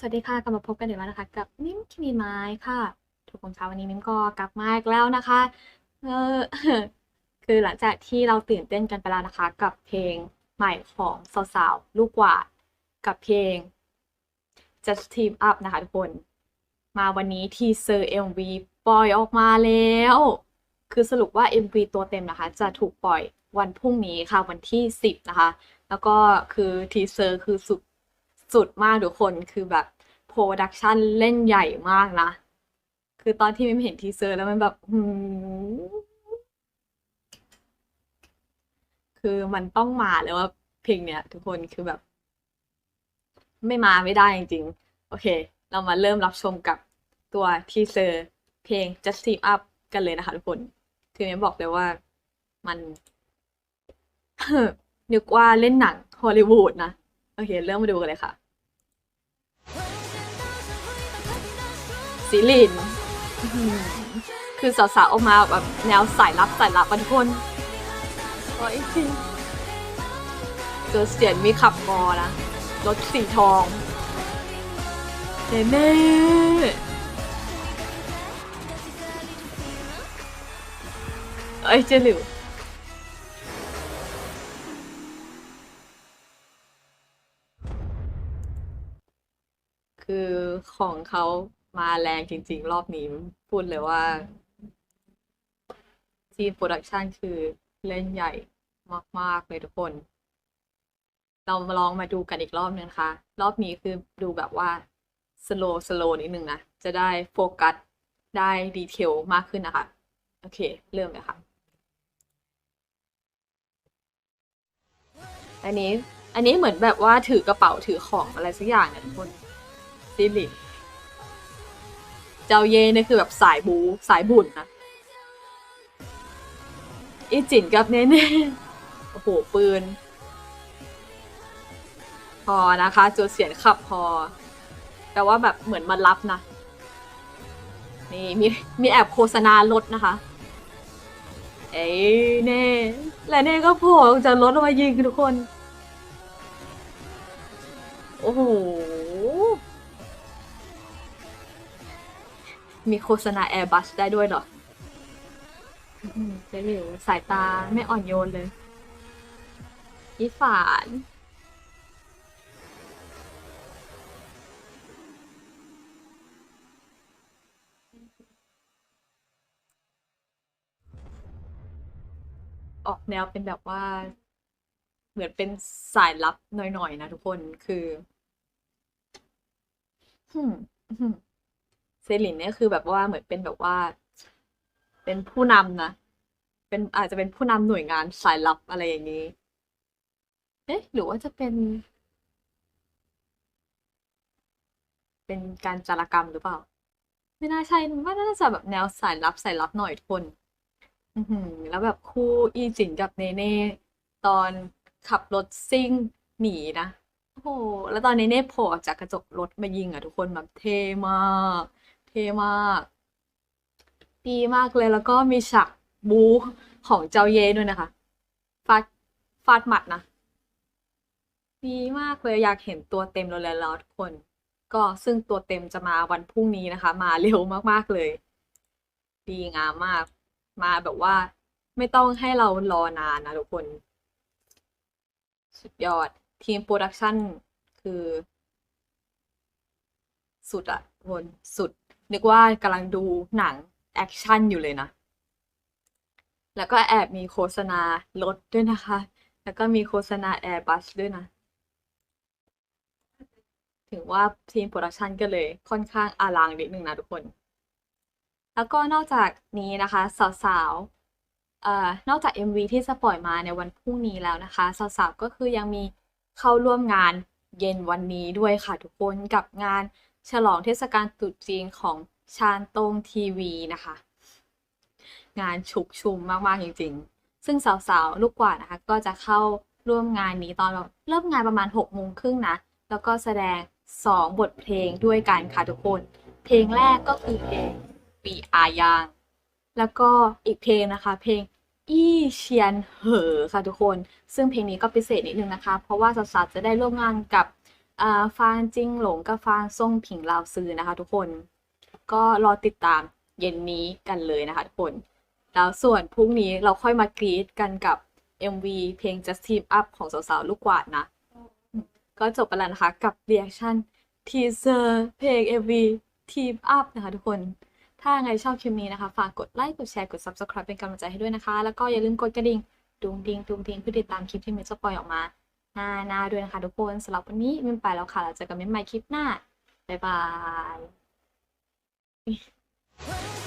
สวัสดีค่ะกลับมาพบกันอีกแล้วนะคะ กับมิมคิมีไม้ค่ะทุกคนคะวันนี้มิมก็กลับมาอีกแล้วนะคะเออคือหลังจากที่เราตื่นเต้นกันไปแล้วนะคะ กับเพลงใหม่ของสาวๆลูกหวาดกับเพลง Just Team Up นะคะทุกคน มาวันนี้ทีเซอร์ MV ปล่อยออกมาแล้ว คือสรุปว่า MV ตัวเต็มนะคะ จะถูกปล่อยวันพรุ่งนี้ค่ะวันที่ 10 นะคะ แล้วก็คือทีเซอร์คือสุด สุดมากทุกคนคือแบบโปรดักชันเล่นใหญ่มากนะ คือตอนที่มิมเห็นทีเซอร์แล้วมันแบบคือมันต้องมาเลยว่าเพลงเนี้ยทุกคนคือแบบ ไม่มาไม่ได้จริงๆ โอเค เรามาเริ่มรับชมกับตัวทีเซอร์เพลง Just Team Up กันเลยนะคะทุกคน คือมิมบอกเลยว่ามันนึกว่าเล่นหนังฮอลลีวูดนะ โอเค เริ่มมาดูกันเลยค่ะซิลินคือสาวๆออกมาแบบแนวสายลับสายลับทุกคนโอ้ยจริงเจอเสียนมีขับมอนะ รถสีทองเน่เน่เอ้ยเจลิว คือของเขามาแรงจริง ๆ รอบนี้พูดเลยว่า ทีมโปรดักชันคือเล่นใหญ่มาก ๆ เลยทุกคน เรามาลองมาดูกันอีกรอบนึงนะคะรอบนี้คือดูแบบว่าสโลสโลนิดนึงนะ จะได้โฟกัส ได้ดีเทลมากขึ้นนะคะ โอเค เริ่มเลยค่ะ อันนี้ อันนี้เหมือนแบบว่าถือกระเป๋าถือของอะไรสักอย่างเนี่ยทุกคน ซิลิเจ้าเย่เนี่ยคือแบบสายบูสายบุญนะอีจินกับเน่เน่โอ้โห ปืน พอนะคะจูเสียนขับพอ แต่ว่าแบบเหมือนมารับนะ นี่มีมีแอบโฆษณารถนะคะ เอ้ยเน่และเน่ก็โผล่จากรถมายิงทุกคน โอ้โห มีโฆษณา Airbus ได้ด้วยเหรอเจ๊หลิวสายตาไม่อ่อนโยนเลย อีฝาน ออกแนวเป็นแบบว่า เหมือนเป็นสายลับหน่อยๆนะทุกคนคือหืมหืม เซรินเนี่ยคือแบบว่าเหมือนเป็นแบบว่า เป็นผู้นำนะเป็นอาจจะเป็นผู้นำหน่วยงานสายลับอะไรอย่างนี้ เอ๊ะ หรือว่าจะเป็น เป็นการจารกรรมหรือเปล่า ไม่น่าใช่ว่าน่าจะแบบแนวสายลับสายลับหน่อยทุกคนอือหือ แล้วแบบคู่อีจินกับเนเน่ตอนขับรถซิ่งหนีนะ โอ้โหแล้วตอนเนเน่โผล่ออกจากกระจกรถมายิงอะทุกคนแบบเท่มาก เท่มาก ดีมากเลยแล้วก็มีฉากบู๊ของเจ้าเย่ด้วยนะคะ ฟาดฟาดหมัดนะดีมากเลยอยากเห็นตัวเต็มแล้วแล้วทุกคน ก็ซึ่งตัวเต็มจะมาวันพรุ่งนี้นะคะ มาเร็วมากๆเลย ดีงามมาก มาแบบว่า ไม่ต้องให้เรารอนานนะทุกคน สุดยอดทีมโปรดักชั่นคือ สุดอะทุกคนสุด นึกว่ากำลังดูหนังแอคชั่นอยู่เลยนะ แล้วก็แอบมีโฆษณารถด้วยนะคะ แล้วก็มีโฆษณา Airbus ด้วยนะ ถึงว่าทีมโปรดักชันก็เลยค่อนข้างอลังนิดนึงนะทุกคน แล้วก็นอกจากนี้นะคะ สาวๆเอ่อนอกจาก MV ที่จะปล่อยมาในวันพรุ่งนี้แล้วนะคะ สาวๆก็คือยังมีเข้าร่วมงานเย็นวันนี้ด้วยค่ะทุกคนกับงาน ฉลองเทศกาลตรุษจีนของชานตงทีวีนะคะ งานฉุกชุมมากๆจริงๆ ซึ่งสาวๆ ลูกกว่าดนะคะ ก็จะเข้าร่วมงานนี้ตอนเริ่มงานประมาณ6โมงครึ่งนะ แล้วก็แสดง 2 บทเพลงด้วยกันค่ะทุกคน เพลงแรกก็คือเพลงปีอายางแล้วก็อีกเพลงนะคะ เพลงอี้เชียนเหอค่ะทุกคน ซึ่งเพลงนี้ก็พิเศษนิดนึงนะคะ เพราะว่าสาวๆจะได้ร่วมงานกับ ฟางจิงหลงกับฟางซ่งผิงลาวซือนะคะ ทุกคน ก็รอติดตามเย็นนี้กันเลยนะคะทุกคน แล้วส่วนพรุ่งนี้เราค่อยมากรีดกันกับ MV เพลง Just Team Up ของสาวๆ ลูกกวาดนะ ก็จบไปแล้วนะคะกับ reaction teaser เพลง MV Team Up นะคะทุกคน ถ้าไงชอบคลิปนี้นะคะ ฝากกดไลค์ กดแชร์ กด Subscribe เป็นกำลังใจให้ด้วยนะคะ แล้วก็อย่าลืมกดกระดิ่งดุงดิงดุงดิงเพื่อติดตามคลิปที่มินจะปล่อยออกมา หน้าหน้าด้วยนะคะทุกคนสำหรับวันนี้มินไปแล้วค่ะแล้วเจอกันใหม่คลิปหน้า บ๊ายบาย